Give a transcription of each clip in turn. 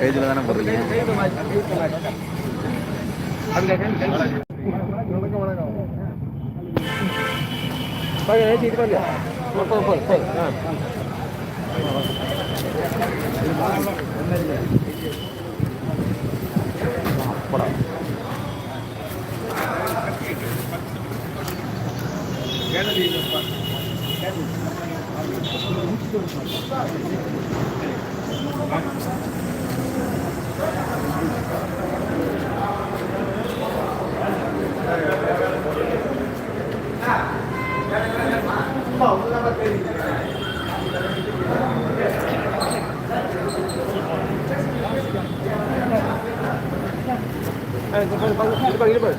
Facebook தானே போடுறீங்க படம் Thank you. ஃப்ளைட் ஏறும்போது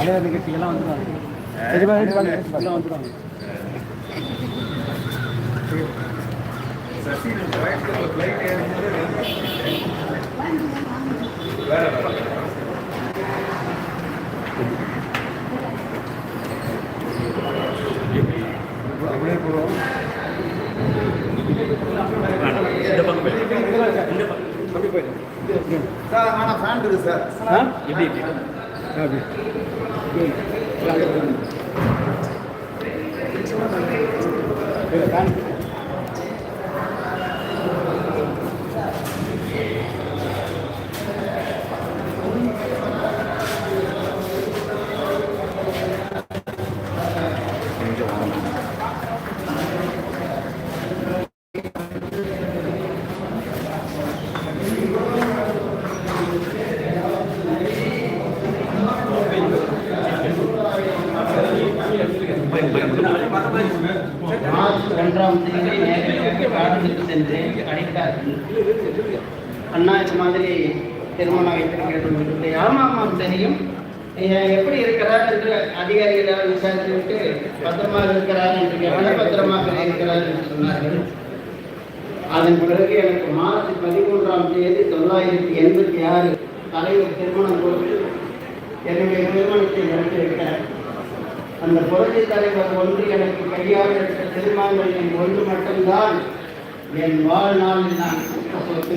வேற வேற சார் ஆனால் ஃபேன் இருக்குது சார். எப்படி எப்படி கொஞ்சம் அண்ணா இந்த மாதிரி திருமணம் வைத்திருக்கிறது என்று ஆமாம் ஆமாம் தெரியும் எப்படி இருக்கிறார் என்று அதிகாரிகளால் விசாரித்து விட்டு பத்திரமாக இருக்கிறார் என்று கேட்டால் பத்திரமாக இருக்கிறார் என்று சொன்னார்கள். அதன் பிறகு எனக்கு மார்ச் பதிமூன்றாம் தேதி தொள்ளாயிரத்தி எண்பத்தி ஆறு தலைவர் திருமணம் கொடுத்து என்னுடைய திருமணத்தை நடத்தியிருக்கிறார். அந்த புரட்சி தலைவர் ஒன்று எனக்கு கையால் இருக்க திருமணங்களின் ஒன்று மட்டும்தான் என் வாழ்நாளில் நான் கொடுத்த சொத்து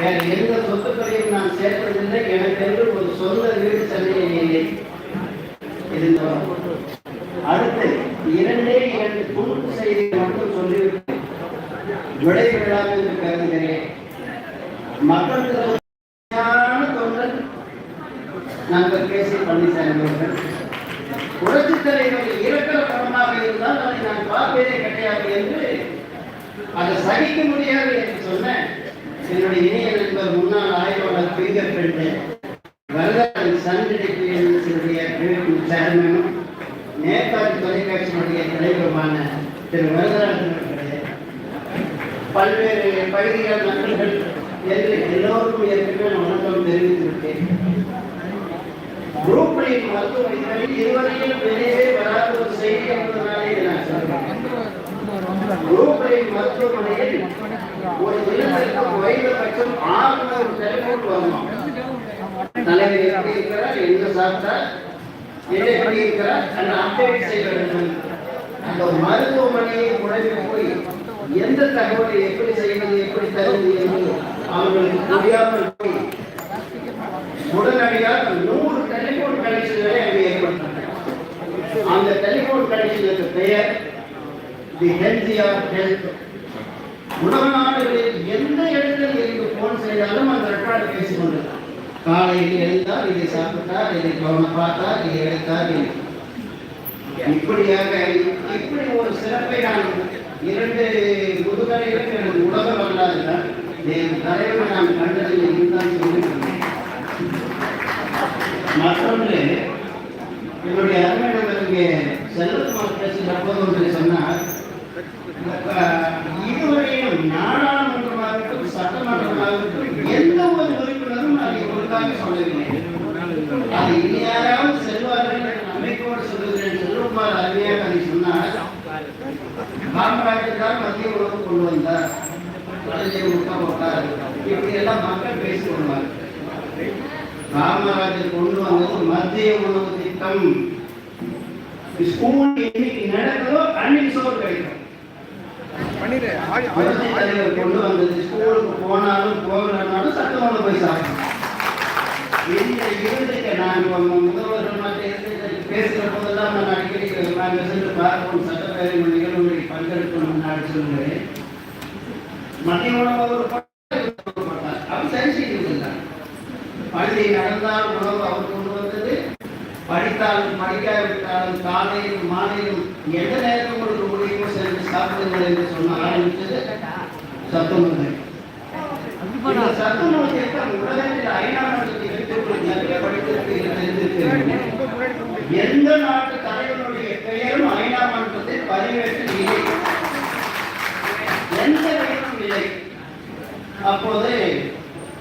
வேறு எந்த சொத்துக்களையும் நான் சேர்த்ததில்லை எனக்கென்று ஒரு சொந்த வீடு சென்னையில் இல்லை இருந்தவர். அடுத்து இரண்டே இரண்டு குறுக்கு செய்தியை மட்டும் சொல்லிவிட்டு விடைபெறலாம் என்று கருதுகிறேன். மக்களுக்கு உண்மையான தொண்டர் நண்பர் கே பழனிசாமி அவர்கள் புரட்சித் தலைவர் இறக்கிற படமாக இருந்தால் அதை நான் பார்ப்பதே கிடையாது என்று அதை சகிக்க முடியாது என்று சொன்ன என்னுடைய இணைய நண்பர் முன்னாள் ஆய்வாளர் பிங்கர் பிரிண்ட் வரலாறு சன்டிடிபிஎன்சியுடைய சேர்மனும் நேபாளி தொலைக்காட்சியினுடைய தலைவருமான திரு வரதராஜன் அவர்களே. பல்வேறு பகுதிகள் மக்கள்கள் என்று எல்லோருக்கும் ஏற்கனவே நான் வணக்கம் தெரிவித்திருக்கேன் விட்டேன். குரூப்களின் மருத்துவமனைகளில் இதுவரையில் வெளியே வராத ஒரு செய்தி என்பதனாலே நான் சொல்றேன். குரூப்களின் மருத்துவமனையில் ஒரு தினத்திற்கு குறைந்தபட்சம் ஆறுநூறு டெலிபோன் வரணும் தலைவர் எப்படி இருக்கிறார் சாப்பிட்டார் என்ன எப்படி இருக்கிறார் அந்த அப்டேட் செய்ய வேண்டும் அந்த மருத்துவமனையை குழம்பி போய் எந்த தகவலை எப்படி செய்வது எப்படி தருவது என்று அவர்களுக்கு தெரியாமல் போய் உடனடியாக நூறு டெலிபோன் கனெக்ஷன்களை அங்கு ஏற்படுத்தினார் அந்த டெலிபோன் கனெக்ஷனுக்கு பெயர் தி ஹெல்த்தியார் ஹெல்த் உலக நாடுகளில் எந்த இடத்தில் இருந்து போன் செய்தாலும் அந்த ரெக்கார்டு பேசிக்கொண்டு காலையில் எழுந்தார் இதை சாப்பிட்டார் இதை கவனம் பார்த்தார் இதை எடுத்தார் இப்படியாக இப்படி ஒரு சிறப்பை நான் இரண்டு முதுகலைகளும் எனக்கு உலக வரலாறு தான் என் தலைவர் நான் கண்டதில் இருந்தால் சொல்லியிருக்கிறேன். மற்றொன்று என்னுடைய அருமையிடம் இங்கே செல்வகுமார் பேசுகிற போது ஒன்று சொன்னார் அஹ், நாடாளுமன்றமாகட்டும் சட்டமன்றமாகட்டும் எந்த ஒரு உறுப்பினரும் அதை ஒழுங்காக சொல்லவில்லை அது இனி யாராவது செல்வார்கள் என்ற நம்பிக்கையோடு சொல்லுகிறேன் செல்வகுமார் அறிவியாக அதை சொன்னார் காமராஜர் தான் மத்திய உணவு கொண்டு வந்தார் அதிலே முட்டை போட்டார் இப்படி எல்லாம் மக்கள் பேசிக் கொள்வார் காமராஜர் கொண்டு வந்தது மத்திய உணவு திட்டம் ஸ்கூல் இன்னைக்கு நடக்குதோ அன்னைக்கு சோறு கிடைக்கும். தலைவர் கொண்டு வந்தது ஸ்கூலுக்கு போனாலும் போகலனாலும் சட்டமன்ற போய் சாப்பிடணும். நான் முதல்வர் பேசுகிற போதெல்லாம் நான் அடிக்கடி நாங்கள் சென்று பார்ப்போம். சட்டப்பேரவை நிகழ்வுகளில் பங்கெடுக்கணும் சொல்லுவேன் மத்திய உணவு அவர் சரி செய்திருந்தார் பள்ளி நடந்தால் உணவு அவர் கொண்டு வந்தது. படித்தாலும் படிக்காவிட்டாலும் காலையிலும் மாலையிலும் எந்த நேரம் சாப்பிடுங்கள் என்று சொன்ன ஆரம்பித்தது சத்துணவு இந்த சத்துணவு திட்டம் உலகத்தில் ஐநா எந்த நாட்டு தலைவனுடைய பெயரும் ஐநா மன்றத்தில் இல்லை எந்த பெயரும் இல்லை. அப்போது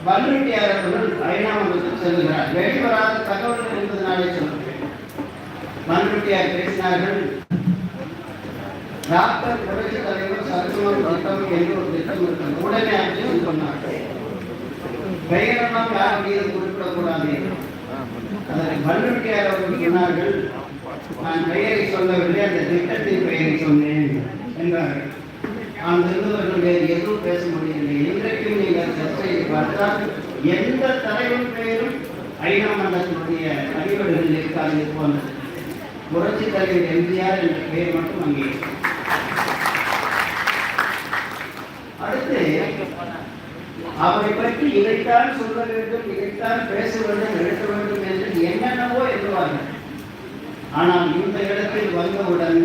பன்ருட்டியார் அவர்கள் ஐநா மன்றத்துக்கு செல்கிறார். வெளிவராத தகவல்கள் என்பதனாலே சொல்கிறேன். பன்ருட்டியார் பேசினார்கள். டாக்டர் புரட்சி தலைவர் சத்துணவு திட்டம் என்று ஒரு திட்டம் இருக்கிறது உடனே அர்ஜுன் சொன்னார்கள் பெயரெல்லாம் யார் மீது குறிப்பிடக்கூடாது. அதற்கு பன்ருட்டியார் அவர்கள் சொன்னார்கள் நான் பெயரை சொல்லவில்லை அந்த திட்டத்தின் பெயரை சொன்னேன் என்றார்கள். அந்த இருந்தவர்கள் வேறு எதுவும் பேச முடியவில்லை. இன்றைக்கும் நீங்கள் சர்ச்சையை பார்த்தால் எந்த தலைவன் பெயரும் ஐநா மன்றத்தினுடைய அடிவடுகளில் இருக்காது போன்றது. புரட்சி தலைவர் எம்ஜிஆர் என்ற பெயர் மட்டும் அங்கே இருக்கு. அடுத்து அவரை பற்றி இதைத்தான் சொல்ல வேண்டும் இதைத்தான் பேச வேண்டும் எழுத வேண்டும் என்று என்னென்னவோ எழுதுவார்கள் ஆனால் இந்த இடத்தில் வந்தவுடன்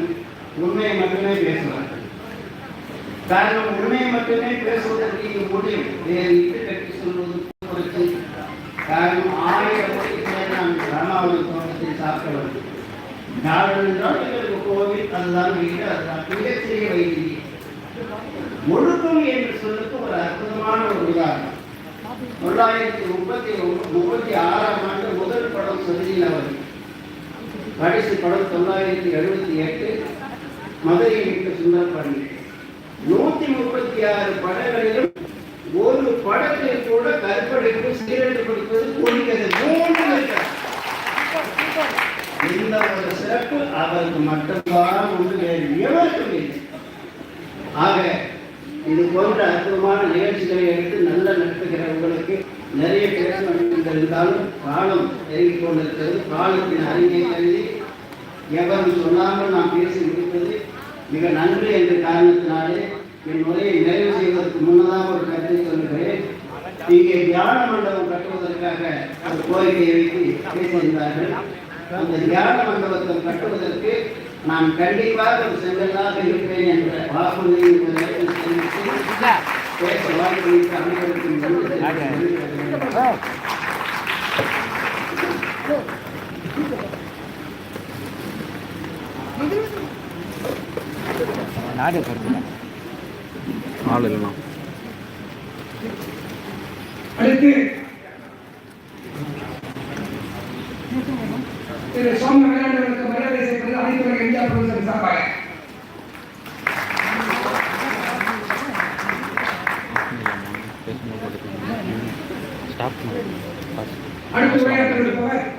உண்மையை மட்டுமே பேசுவார்கள். காரணம் உண்மையை மட்டுமே பேசுவதற்கு இங்கு முடியும். வேறு இட்டு கட்டி சொல்வது குறித்து காரணம் ஆயிரம் மணிக்கு நான் ராமாவளி தோட்டத்தில் சாப்பிட வேண்டும். நாடு என்றால் எங்களுக்கு கோவில் அதுதான் வீடு அதுதான் மிகச்சிறிய வைத்தியம் ஒழுக்கம் என்று சொல்லுக்கு ஒரு அற்புதமான ஒரு உதாரணம். தொள்ளாயிரத்தி முப்பத்தி முப்பத்தி ஆறாம் ஆண்டு முதல் படம் சுருதியில் அவர். கடைசி படம் தொள்ளாயிரத்தி எழுபத்தி எட்டு மதுரை சுந்தர் சுந்தரபாண்டி நூத்தி முப்பத்தி ஆறு படங்களிலும் ஒரு படத்தில் கூட கற்பழிப்பு சீரழிப்பு கொடுப்பது கூடுகிறது மூன்று இந்த ஒரு சிறப்பு அவருக்கு மட்டும்தான் ஒன்று வேறு எவருக்கும் இல்லை. ஆக இது போன்ற அற்புதமான நிகழ்ச்சிகளை எடுத்து நல்ல நடத்துகிறவங்களுக்கு நிறைய பேச இருந்தாலும் காலம் நெருங்கிக் கொண்டிருக்கிறது. காலத்தின் அறிஞை கருதி எவரும் சொல்லாமல் நாம் பேசி முடிப்பது மிக நன்று என்ற காரணத்தினாலே என் உரையை நிறைவு செய்வதற்கு முன்னதாக ஒரு கருத்தை சொல்கிறேன் இங்கே தியான மண்டபம் கட்டுவதற்காக ஒரு கோரிக்கையை வைத்து பேசியிருந்தார்கள். அந்த தியான மண்டபத்தை கட்டுவதற்கு நான் கண்டிப்பாக ஒரு செங்கல்லாக இருப்பேன் என்ற வாக்குறுதியை பேச வாய்ப்பளித்த அனைவருக்கும் நாடு ஆள் அடுத்து திரு ஸ்டாப் அடுத்து உரையாற்றுவது